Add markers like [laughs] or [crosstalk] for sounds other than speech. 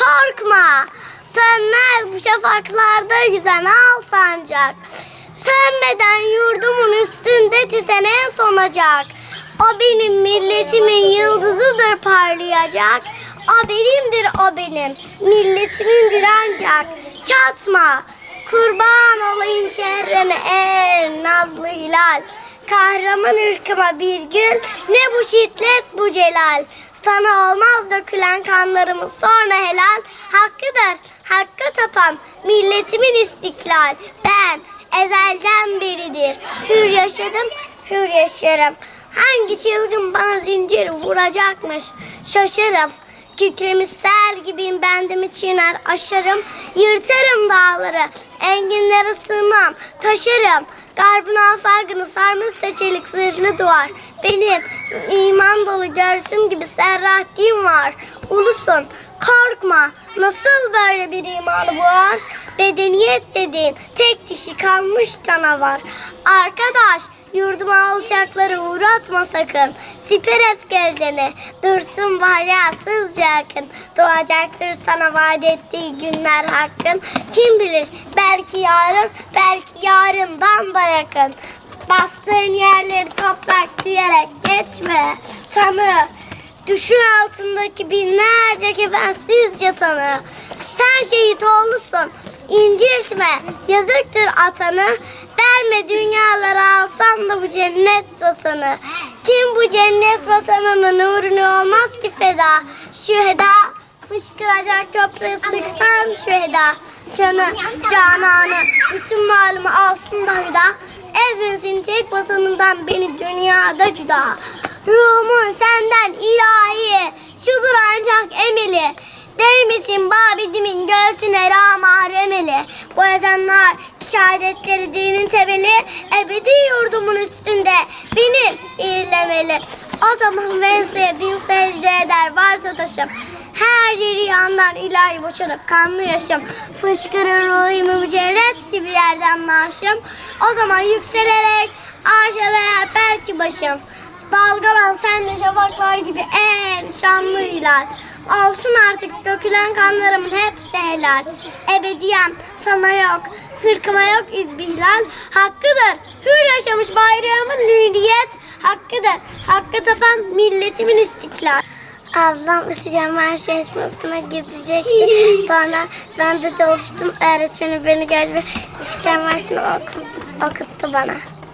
korkma. Sönmez bu şafaklarda yüzen al sancak. Sönmeden yurdumun üstünde titenen sonacak. O benim milletimin yıldızıdır parlayacak. O benimdir o benim, milletimindir ancak. Çatma, kurban olayım şehreme en nazlı hilal. Kahraman ırkıma bir gül, ne bu şiddet bu celal. Sana olmaz dökülen kanlarımız sonra helal. Hakkıdır, hakka tapan milletimin istiklal. Ben ezelden beridir hür yaşadım, hür yaşarım. Hangi çılgın bana zincir vuracakmış şaşarım. Kükremiş sel gibiyim bendimi çiğner aşarım. Yırtarım dağları, enginlere sığmam, taşırım. Garbın afakını sarmışsa çelik zırhlı duvar. Benim iman dolu görsüm gibi serrahdin var. Ulusun, korkma. Nasıl böyle bir imanı boğar? Bedeniyet dediğin tek dişi kalmış canavar. Arkadaş, yurduma alçakları uğratma sakın. Siper et gövdeni, dursun varyatsızca yakın. Doğacaktır sana vaat ettiği günler hakkın. Kim bilir, belki yarın, belki yarından da yakın. Bastığın yerleri toprak diyerek geçme. Tanı, düşün altındaki binlerce kefensiz yatanı. Sen şehit oğlusun, inciltme, yazıktır atanı. Verme dünyalara alsan da bu cennet vatanı. Bu cennet vatanının uğrunu olmaz ki feda. Şüheda fışkıracak toprağı sıksan şüheda. Canı, cananı, bütün malumu alsın da hüda. Ezmesin tek vatanından beni dünyada cüda. Ruhumun senden ilahi, şudur ancak emeli. Değmesin babidimin göğsüne rağma remeli. Bu ezanlar şehadetleri dinin temeli. Ebedi yurdumun üstünde benim ilerlemeli. O zaman vezde bin secde eder varsa taşım. Her yeri yandan ilahi boşanıp kanlı yaşım. Fışkırır ruhumu mücerret gibi yerden marşım. O zaman yükselerek arşalayar belki başım. Dalgalan sen de şafaklar gibi en şanlı hilal. Olsun artık dökülen kanlarımın hepsi helal. Ebediyen sana yok, hırkıma yok izbihlal. Hakkıdır, hür yaşamış bayrağımın hürriyet. Hakkıdır, hakka tapan milletimin istiklal. Ablam İstiklal yarışmasına gidecekti. [laughs] Sonra ben de çalıştım. Öğretmenim beni gördü ve İstiklal Marşı'nı okuttu, okuttu bana.